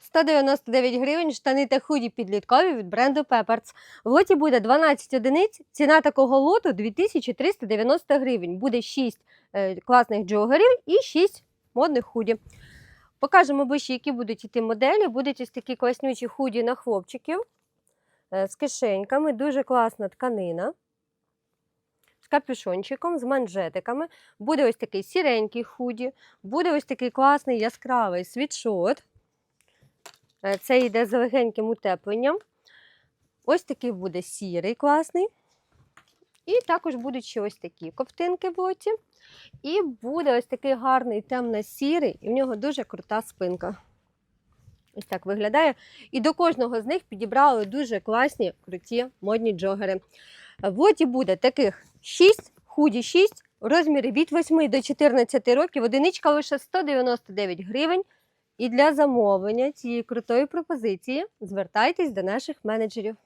199 гривень штани та худі підліткові від бренду Pepper's. В лоті буде 12 одиниць. Ціна такого лоту 2390 гривень. Буде 6 е, класних джогерів і 6 модних худі. Покажемо ближче, які будуть іти моделі. Будуть ось такі класнючі худі на хлопчиків е, з кишеньками. Дуже класна тканина. З капюшончиком, з манжетиками. Буде ось такий сіренький худі, буде ось такий класний яскравий світшот. Е, Це йде з легеньким утепленням. Ось такий буде сірий класний. І також будуть ще ось такі ковтинки в лоті. І буде ось такий гарний темно-сірий, і в нього дуже крута спинка. Ось так виглядає. І до кожного з них підібрали дуже класні, круті модні джогери. В лоті буде таких 6, худі 6, розміри від 8 до 14 років, одиничка лише 199 гривень. І для замовлення цієї крутої пропозиції звертайтесь до наших менеджерів.